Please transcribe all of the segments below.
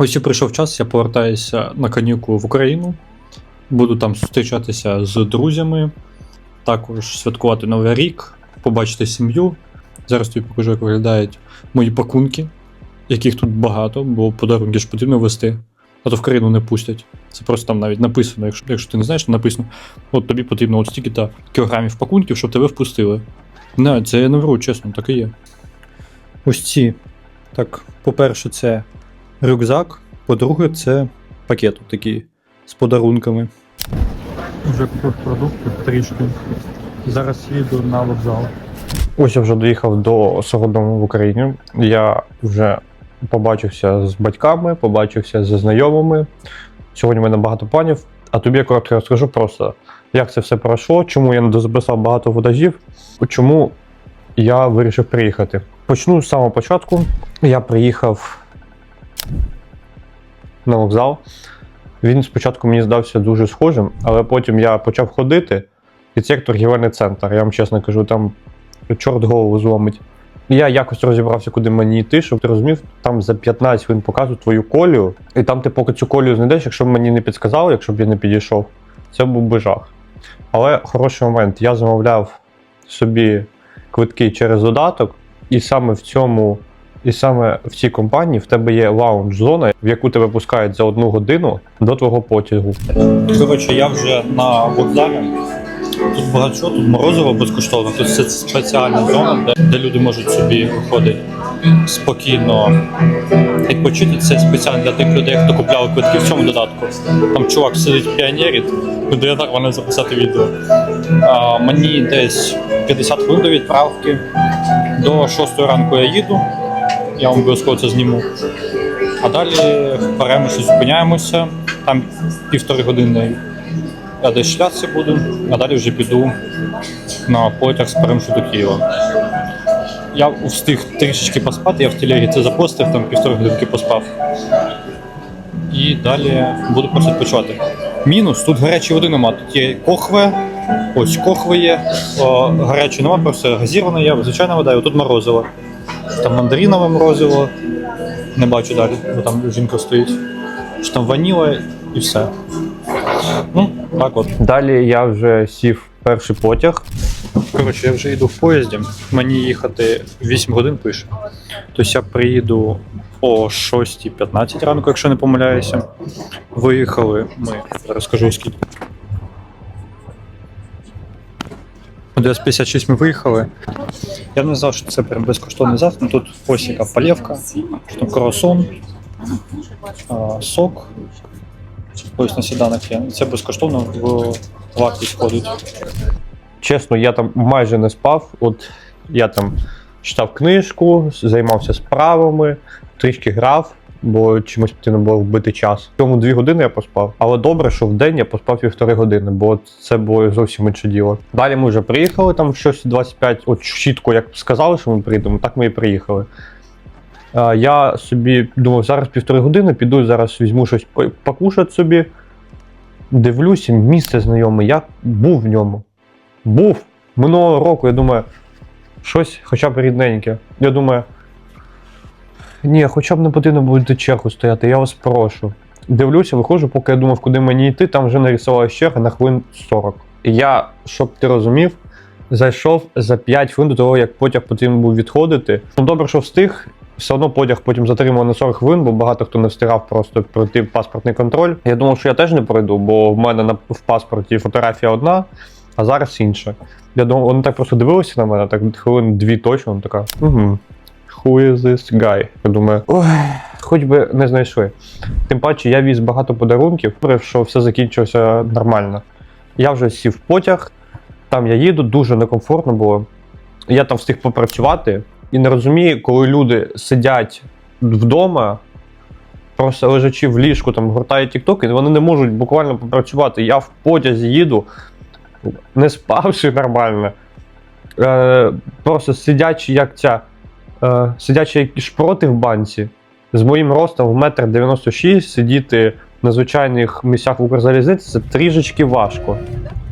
Ось і прийшов час, я повертаюся на канікули в Україну. Буду там зустрічатися з друзями, також святкувати Новий рік, побачити сім'ю. Зараз тобі покажу, як виглядають мої пакунки, яких тут багато, бо подарунки ж потрібно вести, а то в країну не пустять. Це просто там навіть написано, якщо, якщо ти не знаєш, то написано, от тобі потрібно от стільки-то кілограмів пакунків, щоб тебе впустили. Не, це я не вру, чесно, так і є. Ось ці. Так, по-перше, це рюкзак, по-друге, це пакет такий з подарунками. Вже купив продукти трішки. Зараз їду на вокзал. Ось я вже доїхав до свого дому в Україні. Я вже побачився з батьками, побачився зі знайомими. Сьогодні в мене багато планів. А тобі я коротко розкажу просто, як це все пройшло, чому я не дозаписав багато водажів, чому я вирішив приїхати. Почну з самого початку. Я приїхав на вокзал. Він спочатку мені здався дуже схожим, але потім я почав ходити, і це як торгівельний центр. Я вам чесно кажу, там чорт голову зломить. Я якось розібрався, куди мені йти, щоб ти розумів, там за 15 хвилин показують твою колію, і там ти поки цю колію знайдеш, якщо б мені не підказали, якщо б я не підійшов, це був би жах. Але хороший момент, я замовляв собі квитки через додаток, і саме в цьому, і саме в цій компанії в тебе є лаунж-зона, в яку тебе пускають за одну годину до твого потягу. Коротше, я вже на вокзалі. Тут багато чого, тут морозиво безкоштовно, тут це спеціальна зона, де, де люди можуть собі виходить спокійно відпочити. Це спеціально для тих людей, хто купляв квитки в цьому додатку. Там чувак сидить піонерить, буде я так мене записати відео. А, мені десь 50 хвилин до відправки. До 6 ранку я їду, я вам обов'язково це зніму. А далі Перемишлі зупиняємося, там півтори години я десь шлятися буду, а далі вже піду на потяг з Перемишлю до Києва. Я встиг трішечки поспати, я в телегі це запостив, там півтори годинки поспав. І далі буду просто відпочивати. Мінус, тут гарячої води нема. Тут є кохве, ось кохве є, о, гарячої нема, просто газірована є, звичайна вода, і тут морозиво. Там мандаринове морозиво, не бачу далі, бо там жінка стоїть. Що там ваніла і все. Ну, так от. Далі я вже сів перший потяг. Коротше, я вже йду в поїзді. Мені їхати 8 годин пише. Тобто я приїду о 6.15 ранку, якщо не помиляюся. Виїхали ми. Зараз скажу скільки. О 10.56 ми виїхали. Я не знав, що це прям безкоштовний завтра. Ну, тут ось яка полівка, що там круасон, а, сок. Ось на сіданок є. Це безкоштовно в вартість входить. Чесно, я там майже не спав. От я там читав книжку, займався справами, трішки грав, бо чимось потрібно було вбити час. В цьому дві години я поспав. Але добре, що в день я поспав півтори години, бо це було зовсім інше діло. Далі ми вже приїхали там в щось 25, от чітко, як сказали, що ми приїдемо, так ми і приїхали. Е, Я собі думав, зараз півтори години, піду зараз візьму щось по- покушати собі. Дивлюся, місце знайоме, я був в ньому. Був минулого року, я думаю, щось хоча б рідненьке. Я думаю, ні, хоча б не потрібно буде чергу стояти, я вас прошу. Дивлюся, виходжу, поки я думав, куди мені йти, там вже нарисувалася черга на хвилин 40. І я, щоб ти розумів, зайшов за 5 хвилин до того, як потяг потрібно був відходити. Ну добре, що встиг. Все одно потяг потім затримав на 40 хвилин, бо багато хто не встигав просто пройти паспортний контроль. Я думав, що я теж не пройду, бо в мене на в паспорті фотографія одна, а зараз інша. Я думав, вони так просто дивилися на мене, так хвилин дві точно, вона така. Угу. Who is this guy? Я думаю, ой, хоч би не знайшли. Тим паче, я віз багато подарунків, що все закінчилося нормально. Я вже сів в потяг, там я їду, дуже некомфортно було. Я там встиг попрацювати і не розумію, коли люди сидять вдома, просто лежачи в ліжку, там гортають TikTok, і вони не можуть буквально попрацювати. Я в потязі їду, не спавши нормально. Е, просто сидячи, як ця, е, сидячи як шпроти в банці, з моїм ростом в метр 96 сидіти на звичайних місцях в Укрзалізниці це трішечки важко.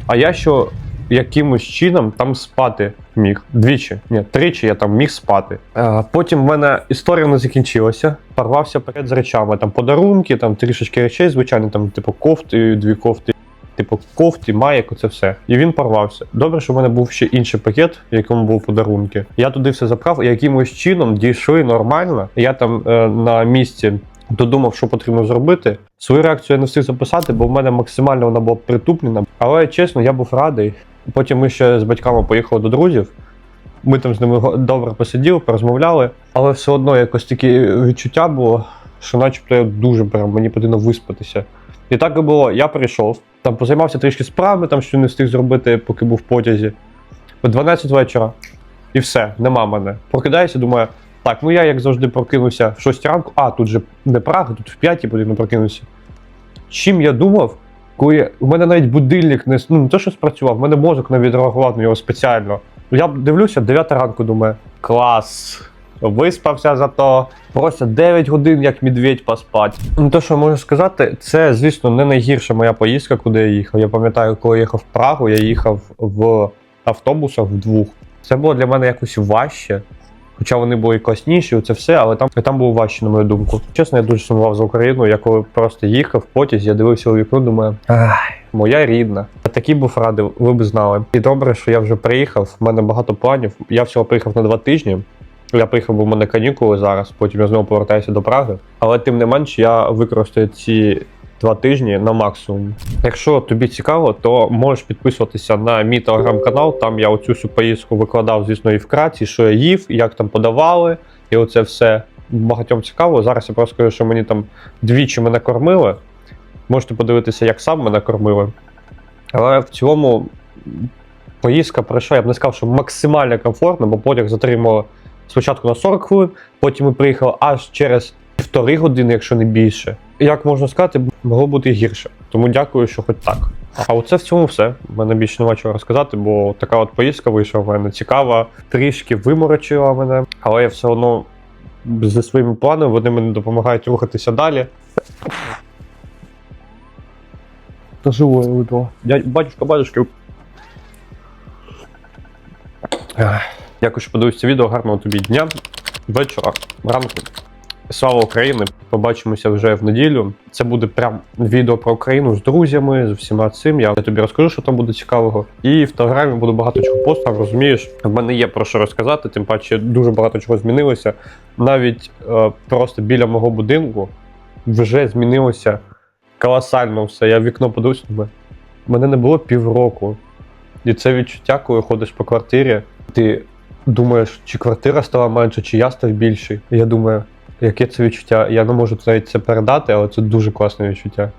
А я що якимось чином там спати міг. Двічі, ні, тричі я там міг спати. Е, потім в мене історія не закінчилася. Порвався перед з речами. Там подарунки, там трішечки речей, звичайно, там, типу, кофти, дві кофти. Типу кофті, маєк, оце все. І він порвався. Добре, що в мене був ще інший пакет, в якому був подарунки. Я туди все заправ, і якимось чином дійшли нормально. Я там е, на місці додумав, що потрібно зробити. Свою реакцію я не встиг записати, бо в мене максимально вона була притуплена. Але чесно, я був радий. Потім ми ще з батьками поїхали до друзів. Ми там з ними добре посиділи, порозмовляли, але все одно якось таке відчуття було, що начебто я дуже прям мені потрібно виспатися. І так і було. Я прийшов, там позаймався трішки справами, там що не встиг зробити, поки був в потязі. О 12 вечора. І все, нема мене. Прокидаюся, думаю, так, ну я як завжди прокинувся в 6 ранку, а тут же не Прага, тут в 5 потрібно прокинутися. Чим я думав, коли я- у мене навіть будильник не, ну, не те, що спрацював, в мене мозок не відреагував на нього спеціально. Я дивлюся, 9 ранку, думаю, клас. Виспався зато. Просто 9 годин, як медведь поспать. Ну, те, що можу сказати, це, звісно, не найгірша моя поїздка, куди я їхав. Я пам'ятаю, коли я їхав в Прагу, я їхав в автобусах вдвох. Це було для мене якось важче. Хоча вони були класніші, це все, але там, там було важче, на мою думку. Чесно, я дуже сумував за Україну. Я коли просто їхав в потязі, я дивився у вікно, думаю, ай, моя рідна. Я такий був радий, ви б знали. І добре, що я вже приїхав. В мене багато планів. Я всього приїхав на два тижні. Я приїхав, бо в мене канікули зараз, потім я знову повертаюся до Праги. Але тим не менш, я використаю ці два тижні на максимум. Якщо тобі цікаво, то можеш підписуватися на мій телеграм-канал. Там я оцю всю поїздку викладав, звісно, і вкратці, що я їв, як там подавали, і оце все багатьом цікаво. Зараз я просто скажу, що мені там двічі мене кормили. Можете подивитися, як сам мене кормили. Але в цілому поїздка пройшла, я б не сказав, що максимально комфортно, бо потяг затримало спочатку на 40 хвилин, потім ми приїхали аж через півтори години, якщо не більше. Як можна сказати, могло бути гірше. Тому дякую, що хоч так. А оце в цьому все. У мене більше нема чого розказати, бо така от поїздка вийшла в мене цікава, трішки виморочила мене, але я все одно зі своїми планами вони мені допомагають рухатися далі. Та живое видно. Батюшка, батюшки. Дякую, що подивився відео. Гарного тобі дня, вечора, ранку. Слава Україні! Побачимося вже в неділю. Це буде прям відео про Україну з друзями, з всіма цим. Я тобі розкажу, що там буде цікавого. І в телеграмі буду багато чого постав, розумієш. В мене є про що розказати, тим паче дуже багато чого змінилося. Навіть е, просто біля мого будинку вже змінилося колосально все. Я в вікно подивився, думаю, мене не було півроку. І це відчуття, коли ходиш по квартирі, ти думаєш, чи квартира стала менше, чи я став більший. Я думаю, яке це відчуття? Я не можу навіть це передати, але це дуже класне відчуття.